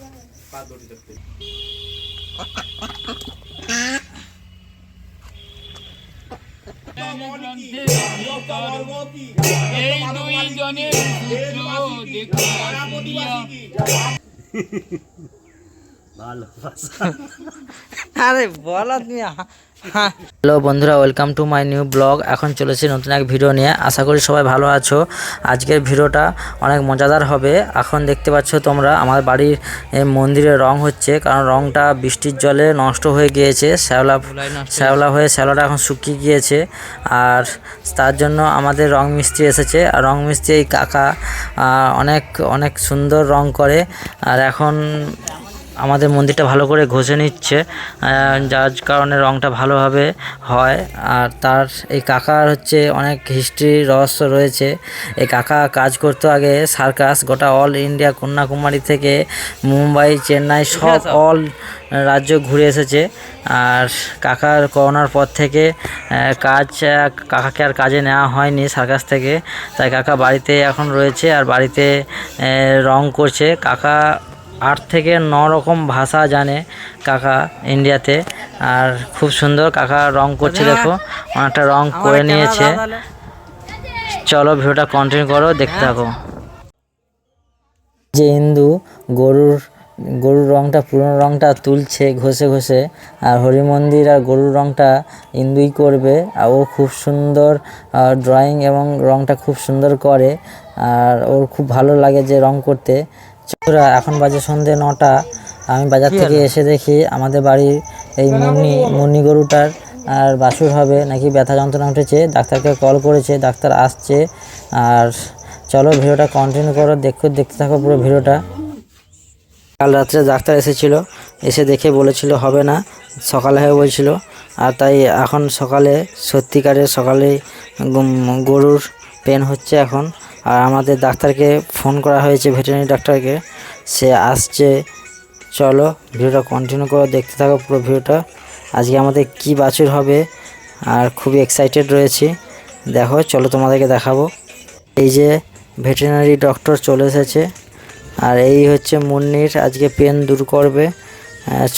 সূত্র আরে বলা তুমি হ্যালো বন্ধুরা welcome to my new blog এখন চলেছি নতুন এক ভিডিও নিয়ে। আশা করি সবাই ভালো আছো। আজকের ভিডিওটা অনেক মজাদার হবে। এখন দেখতে পাচ্ছ তোমরা আমার বাড়ির এ, মন্দিরে রং হচ্ছে। কারণ রংটা বৃষ্টির জলে নষ্ট হয়ে গিয়েছে। শ্যাওলা শ্যাওলা হয়ে শ্যাওলাটা এখন শুকিয়ে গিয়েছে। আর তার জন্য আমাদের রং মিস্ত্রি এসেছে। আর রং মিস্ত্রি এই কাকা অনেক অনেক সুন্দর রং করে। আর এখন আমাদের মন্দিরটা ভালো করে ঘষে নিচ্ছে যার কারণে রংটা ভালোভাবে হয়। আর তার এই কাকার হচ্ছে অনেক হিস্ট্রি রহস্য রয়েছে। এই কাকা কাজ করতো আগে সার্কাস গোটা অল ইন্ডিয়া কন্যাকুমারী থেকে মুম্বাই চেন্নাই সব অল রাজ্য ঘুরে এসেছে। আর কাকার করোনার পর থেকে কাজ কাকাকে আর কাজে নেওয়া হয়নি সার্কাস থেকে। তাই কাকা বাড়িতে এখন রয়েছে আর বাড়িতে রং করছে। কাকা আট থেকে ন রকম ভাষা জানে কাকা ইন্ডিয়াতে। আর খুব সুন্দর কাকা রং করছে দেখো অনেকটা রং করে নিয়েছে। চলো ভিডিওটা কন্টিনিউ করো দেখতে থাকো। যে হিন্দু গরুর গরুর রংটা পুরনো রংটা তুলছে ঘষে ঘষে আর হরি মন্দির আর গরুর রংটা ইন্দুই করবে আর ও খুব সুন্দর ড্রয়িং এবং রংটা খুব সুন্দর করে আর ওর খুব ভালো লাগে যে রং করতে। এখন বাজে সন্ধে নটা। আমি বাজার থেকে এসে দেখি আমাদের বাড়ির এই মুন্নি মুন্নি গরুটার আর বাসুর হবে নাকি ব্যথা যন্ত্রণা উঠেছে। ডাক্তারকে কল করেছে ডাক্তার আসছে। আর চলো ভিডিওটা কন্টিনিউ করো দেখো দেখতে থাকো পুরো ভিডিওটা। কাল রাত্রে ডাক্তার এসেছিল এসে দেখে বলেছিল হবে না সকালে হয়ে বলছিল। আর তাই এখন সকালে সত্যিকারের সকালে গরুর পেন হচ্ছে এখন। আর আমাদের ডাক্তারকে ফোন করা হয়েছে, ভেটেরিনারি ডাক্তারকে। সে আসছে। চলো ভিডিওটা কন্টিনিউ করো, দেখতে থাকো পুরো ভিডিওটা। আজকে আমাদের কি বাছুর হবে, আর খুবই এক্সাইটেড রয়েছি। দেখো, চলো তোমাদেরকে দেখাবো। এই যে ভেটেরিনারি ডক্টর চলে এসেছে, আর এই হচ্ছে মুন্নির। আজকে পেন দূর করবে।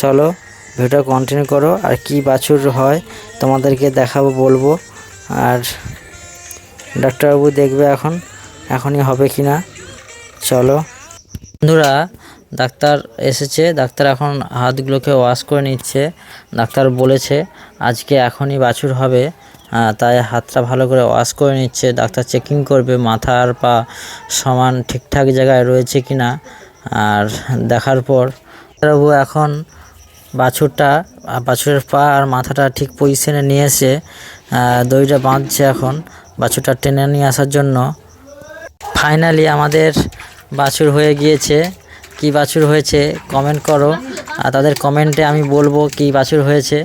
চলো ভিডিও কন্টিনিউ করো, আর কি বাছুর হয় তোমাদেরকে দেখাবো, বলব। আর ডাক্তারবাবু দেখবে এখন। এখনই হবে কি না চলো। বন্ধুরা, ডাক্তার এসেছে। ডাক্তার এখন হাতগুলোকে ওয়াশ করে নিচ্ছে। ডাক্তার বলেছে, আজকে এখনই বাছুর হবে। তাই হাতটা ভালো করে ওয়াশ করে নিচ্ছে। ডাক্তার চেকিং করবে, মাথা আর পা সমান ঠিকঠাক জায়গায় রয়েছে কি না আর দেখার পর, ডাক্তারবাবু, এখন বাছুরটা, বাছুরের পা আর মাথাটা ঠিক পজিশনে নিয়ে এসে দড়িটা বাঁধছে এখন। বাছুরটা টেনে নিয়ে আসার জন্য ফাইনালি আমাদের বাছুর হয়ে গিয়েছে। কি বাছুর হয়েছে কমেন্ট করো। আর তাদের কমেন্টে আমি বলব কি বাছুর হয়েছে।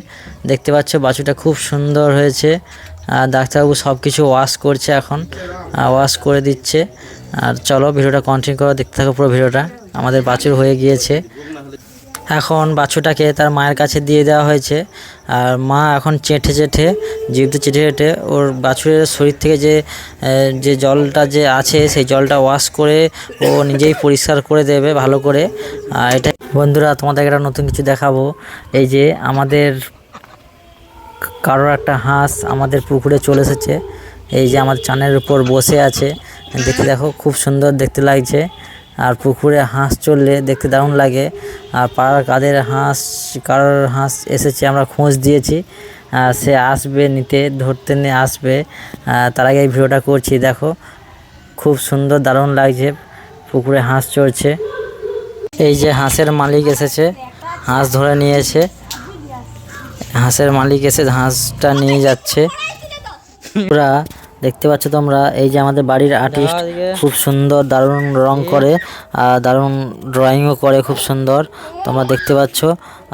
দেখতে পাচ্ছ বাছুরটা খুব সুন্দর হয়েছে। আর ডাক্তারবাবু সব কিছু ওয়াশ করছে এখন। ওয়াশ করে দিচ্ছে। আর চলো ভিডিওটা কন্টিনিউ করো, দেখতে থাকো পুরো ভিডিওটা। আমাদের বাছুর হয়ে গিয়েছে। এখন বাছুরটাকে তার মায়ের কাছে দিয়ে দেওয়া হয়েছে। আর মা এখন চেটে চেটে জিভতে চেটে চেটে ওর বাছুরের শরীর থেকে যে যে জলটা যে আছে, সেই জলটা ওয়াশ করে ও নিজেই পরিষ্কার করে দেবে ভালো করে। আর এটা বন্ধুরা, তোমাদের একটা নতুন কিছু দেখাবো। এই যে আমাদের কারোর একটা হাঁস আমাদের পুকুরে চলে এসেছে। এই যে আমার চানের উপর বসে আছে। দেখতে দেখো, খুব সুন্দর দেখতে লাগছে। আর পুকুরে হাঁস চললে দেখতে দারুণ লাগে। আর পাড়ার কাদের হাঁস, কারোর হাঁস এসেছে আমরা খোঁজ দিয়েছি। সে আসবে নিতে, ধরতে নিয়ে আসবে। তার আগে এই ভিডিওটা করছি, দেখো। খুব সুন্দর, দারুণ লাগছে, পুকুরে হাঁস চড়ছে। এই যে হাঁসের মালিক এসেছে, হাঁস ধরে নিয়েছে। হাঁসের মালিক এসে হাঁসটা নিয়ে যাচ্ছে। পুরা দেখতে পাচ্ছ তোমরা এই যে আমাদের বাড়ির আর্টিস্ট খুব সুন্দর দারুণ রং করে আর দারুণ ড্রয়িংও করে খুব সুন্দর তোমরা দেখতে পাচ্ছ।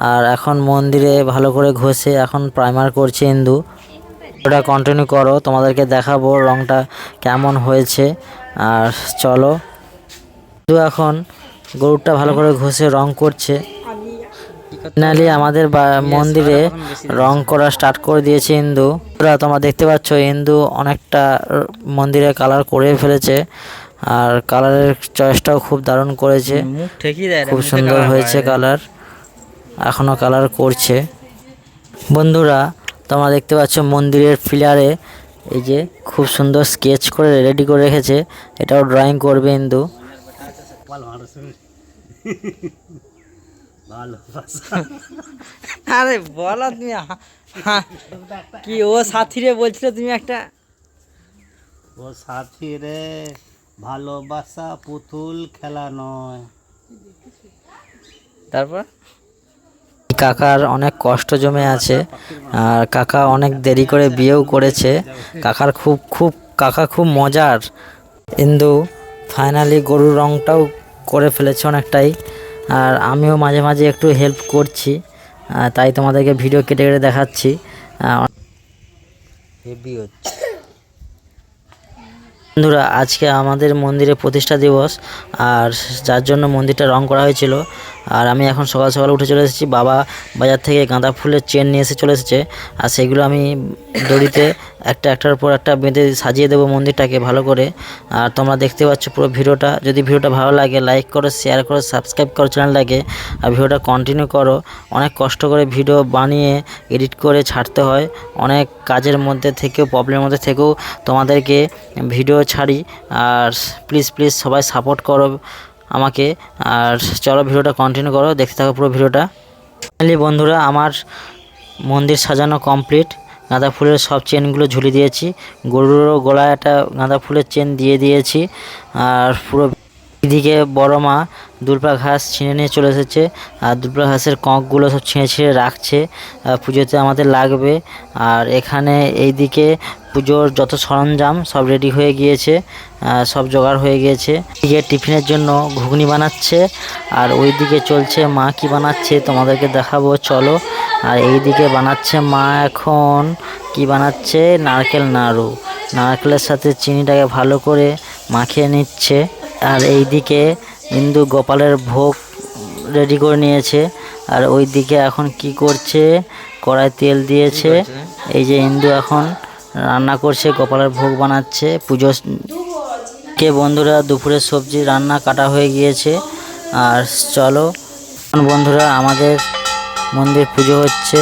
আর এখন মন্দিরে ভালো করে ঘষে এখন প্রাইমার করছে ইন্দু। ওটা কন্টিনিউ করো তোমাদেরকে দেখাবো রংটা কেমন হয়েছে। আর চলো। ইন্দু এখন গরুরটা ভালো করে ঘষে রং করছে। ফাইনালি আমাদের বা- মন্দিরে রং করা স্টার্ট করে দিয়েছে ইন্দু। তোমরা তোমরা দেখতে পাচ্ছ ইন্দু অনেকটা মন্দিরে কালার করে ফেলেছে। আর কালারের চয়েসটাও খুব দারুণ করেছে। মুখ ঠিকই দেয় খুব সুন্দর হয়েছে কালার এখনও কালার করছে। বন্ধুরা তোমরা দেখতে পাচ্ছ মন্দিরের ফিলারে এই যে খুব সুন্দর স্কেচ করে রেডি করে রেখেছে। এটাও ড্রয়িং করবে ইন্দু আরে বলো তুমি কি ও সাথীরে বলছিল তুমি একটা? ও সাথী রে ভালোবাসা পুতুল খেলা নয়। তারপর? কাকার অনেক কষ্ট জমে আছে আর কাকা অনেক দেরি করে বিয়েও করেছে। কাকার খুব খুব কাকা খুব মজার। কিন্তু ফাইনালি গরুর রংটাও করে ফেলেছে অনেকটাই। আর আমিও মাঝে মাঝে একটু হেল্প করছি তাই তোমাদেরকে ভিডিও কেটে কেটে দেখাচ্ছি। হেভি হচ্ছে। বন্ধুরা আজকে আমাদের মন্দিরে প্রতিষ্ঠা দিবস আর যার জন্য মন্দিরটা রং করা হয়েছিল। আর আমি এখন সকাল সকাল উঠে চলে এসেছি বাবা বাজার থেকে গাঁদা ফুলের চেন নিয়ে এসে চলে এসেছে। আর সেগুলো আমি দড়িতে একটা একটার পর একটা বেঁধে সাজিয়ে দেবো মন্দিরটাকে ভালো করে। আর তোমরা দেখতে পাচ্ছ পুরো ভিডিওটা। যদি ভিডিওটা ভালো লাগে লাইক করো শেয়ার করো সাবস্ক্রাইব করো চ্যানেলটাকে আর ভিডিওটা কন্টিনিউ করো। অনেক কষ্ট করে ভিডিও বানিয়ে এডিট করে ছাড়তে হয়। অনেক কাজের মধ্যে থেকেও প্রবলেমের মধ্যে থেকেও তোমাদেরকে ভিডিও ছাড়ি। আর প্লিজ প্লিজ সবাই সাপোর্ট করো আমাকে। আর চলো ভিডিওটা কন্টিনিউ করো। দেখতে থাকো পুরো ভিডিওটা। বন্ধুরা, আমার মন্দির সাজানো কমপ্লিট গাঁদা ফুলের সব চেনগুলো ঝুলিয়ে দিয়েছি। গরুরও গলায় একটা গাঁদা ফুলের চেন দিয়ে দিয়েছি। আর পুরো এদিকে বড় মা দুর্বা ঘাস ছিঁড়ে নিয়ে চলে এসেছে। আর দুর্বা ঘাসের কঁকগুলো সব ছিঁড়ে ছিঁড়ে রাখছে। পুজোতে আমাদের লাগবে। আর এখানে এইদিকে পুজোর যত সরঞ্জাম সব রেডি হয়ে গিয়েছে। সব জোগাড় হয়ে গিয়েছে। এদিকে টিফিনের জন্য ঘুগনি বানাচ্ছে। আর ওই দিকে চলছে মা কি বানাচ্ছে তোমাদেরকে দেখাবো, চলো। আর এই দিকে বানাচ্ছে মা এখন কি বানাচ্ছে? নারকেল নাড়ু। নারকেলের সাথে চিনিটাকে ভালো করে মাখিয়ে নিচ্ছে। আর এই দিকে ইন্দু গোপালের ভোগ রেডি করে নিয়েছে। আর ওই দিকে এখন কি করছে? কড়াই তেল দিয়েছে। এই যে ইন্দু এখন রান্না করছে গোপালের ভোগ বানাচ্ছে। পুজো কে বন্ধুরা দুপুরের সবজি রান্না কাটা হয়ে গিয়েছে। আর চলো বন্ধুরা আমাদের মন্দির পুজো হচ্ছে।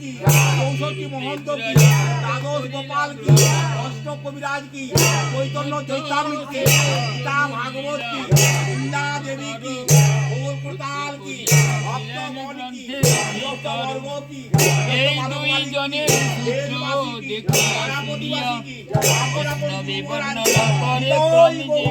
কি? চৌষট্টি মহন্ত কি? দ্বাদশ গোপাল কি? অষ্ট কবিরাজ কি? চৈতন্য চৈতামৃত কি? গীতা ভাগবত কি? বৃন্দা দেবী কি? গৌর কি? ভক্তগণ কি? ভক্তবর্গ কি? এই দুইজনের দেখি আসিয়া করে প্রণিধি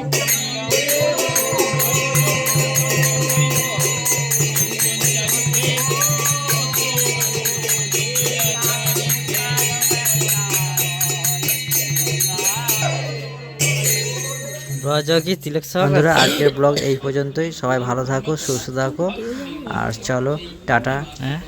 ব্রজকি তিলক বন্ধুরা আজকের ব্লগ এই পর্যন্তই। সবাই ভালো থাকো সুস্থ থাকো। আর চলো টাটা। হ্যাঁ?